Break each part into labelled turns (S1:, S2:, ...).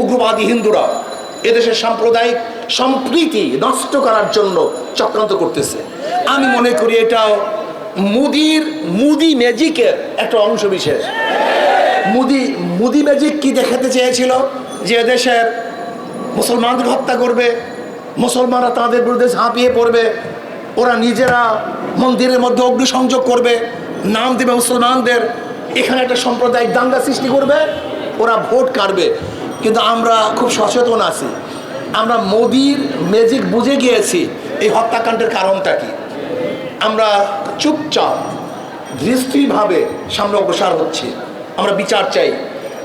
S1: উগ্রবাদী হিন্দুরা এদেশের সাম্প্রদায়িক সম্প্রীতি নষ্ট করার জন্য চক্রান্ত করতেছে। আমি মনে করি এটা মুদির, মুদি ম্যাজিকের একটা অংশ বিশেষ। মুদি মুদি ম্যাজিক কি দেখাতে চেয়েছিল? যে এদেশের মুসলমানদের হত্যা করবে, মুসলমানরা তাদের বিরুদ্ধে ঝাঁপিয়ে পড়বে, ওরা নিজেরা মন্দিরের মধ্যে অগ্নিসংযোগ করবে, নাম দেবে মুসলমানদের, এখানে একটা সাম্প্রদায়িক দাঙ্গা সৃষ্টি করবে, ওরা ভোট কাটবে কিন্তু আমরা খুব সচেতন আছি। আমরা মোদির ম্যাজিক বুঝে গিয়েছি এই হত্যাকাণ্ডের কারণটা কি। আমরা চুপচাপ, দৃষ্টিভাবে সামনে অগ্রসর হচ্ছি। আমরা বিচার চাই।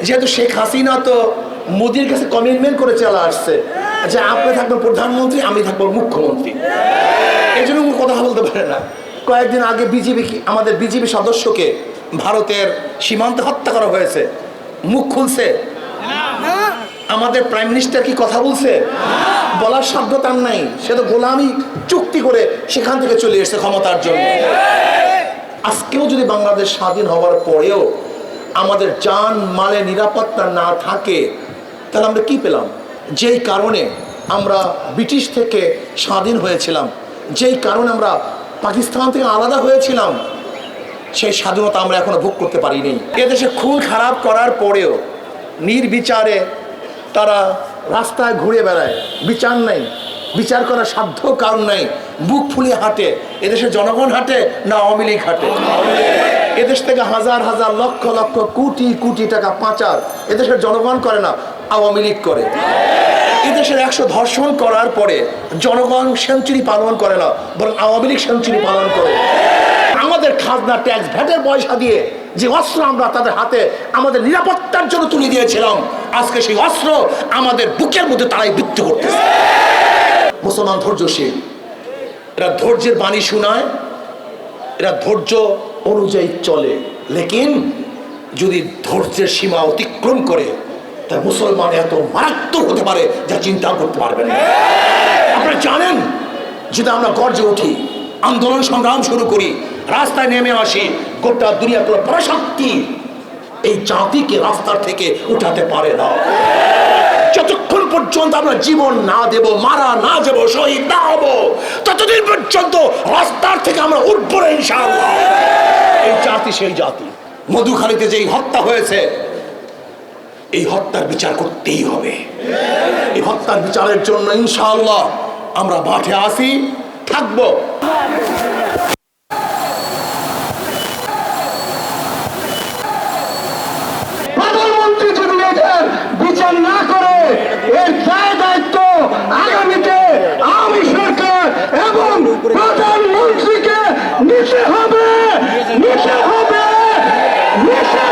S1: যেহেতু শেখ হাসিনা তো মোদির কাছে কমিটমেন্ট করে চলে আসছে যে আপনি থাকবেন প্রধানমন্ত্রী, আমি থাকব মুখ্যমন্ত্রী। এই জন্য কথা বলতে পারে না। কয়েকদিন আগে বিজেপি আমাদের বিজেপি সদস্যকে ভারতের সীমান্তে হত্যা করা হয়েছে। মুখ খুলছে। আমাদের প্রাইম মিনিস্টার কি কথা বলছে? বলার সাধ্য তার নাই। সে তো গোলামি, চুক্তি করে সেখান থেকে চলে এসেছে ক্ষমতার জন্য। আজকেও যদি বাংলাদেশ স্বাধীন হওয়ার পরেও আমাদের যান মালে নিরাপত্তা না থাকে, তাহলে আমরা কি পেলাম? যেই কারণে আমরা ব্রিটিশ থেকে স্বাধীন হয়েছিলাম, যেই কারণে আমরা পাকিস্তান থেকে আলাদা হয়েছিলাম, সেই স্বাধীনতা আমরা এখনও ভোগ করতে পারিনি। এদেশে খুন খারাপ করার পরেও নির্বিচারে তারা রাস্তায় ঘুরে বেড়ায়। বিচার নেই। বিচার করার সাধ্য কারণ নেই। বুক ফুলিয়ে হাঁটে। এদেশের জনগণ হাঁটে না আওয়ামী লীগ হাঁটে? এদেশ থেকে হাজার হাজার, লক্ষ লক্ষ, কোটি কোটি টাকা পাচার এদেশের জনগণ করে না, আওয়ামী লীগ করে। এদেশের একশো ধর্ষণ করার পরে জনগণ সেঞ্চুরি পালন করে না, বরং আওয়ামী লীগ সেঞ্চুরি পালন করে। আমাদের খাজনা ট্যাক্স ভ্যাটের পয়সা দিয়ে যে অস্ত্র আমরা তাদের হাতে, আমাদের নিরাপত্তার জন্য তুলে দিয়েছিলাম আজকে সেই অস্ত্র আমাদের বুকের মধ্যে তারাই বৃত্তি করতেছে। মুসলমান ধৈর্যশীল। এরা ধৈর্যের বাণী শোনায়, এরা ধৈর্য অনুযায়ী চলে। লেকিন যদি ধৈর্যের সীমা অতিক্রম করে তা মুসলমান এত মারাত্মক হতে পারে যা চিন্তা করতে পারবেন না। আপনারা জানেন, যদি আমরা গর্জে উঠি, আন্দোলন সংগ্রাম শুরু করি, রাস্তায় নেমে আসি, গোটা দুনিয়া কোনো পরাশক্তি এই জাতিকে রাস্তার থেকে উঠাতে পারে না। যতক্ষণ পর্যন্ত আমরা জীবন না দেব, মারা না যাব, শহীদ না হব, ততদিন পর্যন্ত রাস্তার থেকে আমরা উঠবো ইনশাআল্লাহ। এই জাতি সেই জাতি। মধুখালীতে যেই হত্যা হয়েছে, এই হত্যার বিচার করতেই হবে। এই হত্যার বিচারের জন্য ইনশাআল্লাহ আমরা মাঠে আসি, থাকব।
S2: এটার বিচার না করে এর দায় দায়িত্ব আগামীতে আওয়ামী সরকার এবং প্রধানমন্ত্রীকে নিতে হবে নিতে হবে, নিতে